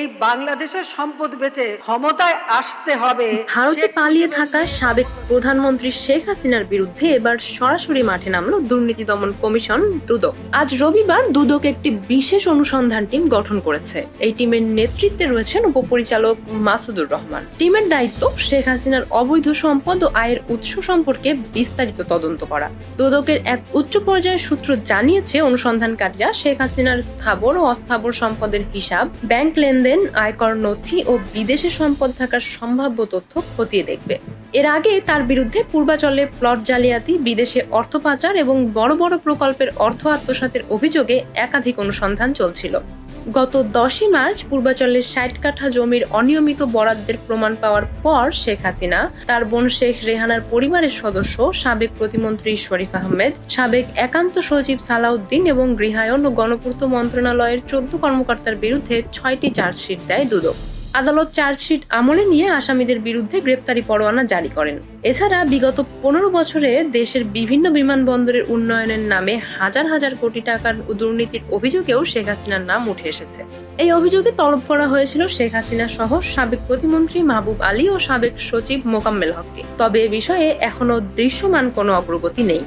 এই বাংলাদেশের সম্পদ বেচে ক্ষমতায় আসতে হবে ভারতে পালিয়ে থাকা সাবেক প্রধানমন্ত্রী শেখ হাসিনার বিরুদ্ধে এবার সরাসরি মাঠে নামলো দুর্নীতি দমন কমিশন দুদক। আজ রবিবার দুদক একটি বিশেষ অনুসন্ধান টিম গঠন করেছে। এই টিমের নেতৃত্বে রয়েছেন উপপরিচালক মাসুদুর রহমান। টিমের দায়িত্ব শেখ হাসিনার অবৈধ সম্পদ ও আয়ের উৎস সম্পর্কে বিস্তারিত তদন্ত করা। দুদকের এক উচ্চ পর্যায়ের সূত্র জানিয়েছে অনুসন্ধানকারীরা শেখ হাসিনার স্থাবর ও অস্থাবর সম্পদের হিসাব ব্যাংক লেনদেন আয়কর নথি ও বিদেশে সম্পদ থাকার সম্ভাব্য তথ্য খতিয়ে দেখবে। এর আগে তার বিরুদ্ধে পূর্বাচলে প্লট জালিয়াতি, বিদেশে অর্থ পাচার এবং বড় বড় প্রকল্পের অর্থ আত্মসাতের অভিযোগে একাধিক অনুসন্ধান চলছিল। গত দশই মার্চ পূর্বাচলের ষাট কাঠা জমির অনিয়মিত বরাদ্দের প্রমাণ পাওয়ার পর শেখ হাসিনা, তার বোন শেখ রেহানার পরিবারের সদস্য, সাবেক প্রতিমন্ত্রী শরীফ আহমেদ, সাবেক একান্ত সচিব সালাউদ্দিন এবং গৃহায়ন ও গণপূর্ত মন্ত্রণালয়ের চোদ্দ কর্মকর্তার বিরুদ্ধে ছয়টি চার্জশিট দেয় দুদক। আদালত চার্জশিট আমলে নিয়ে আসামিদের বিরুদ্ধে গ্রেপ্তারি পরোয়ানা জারি করেন। এছাড়া বিগত পনেরো বছরে দেশের বিভিন্ন বিমানবন্দরের উন্নয়নের নামে হাজার হাজার কোটি টাকার দুর্নীতির অভিযোগেও শেখ হাসিনার নাম উঠে এসেছে। এই অভিযোগে তলব করা হয়েছিল শেখ হাসিনা সহ সাবেক প্রতিমন্ত্রী মাহবুব আলী ও সাবেক সচিব মোকাম্মেল হককে। তবে এ বিষয়ে এখনও দৃশ্যমান কোনো অগ্রগতি নেই।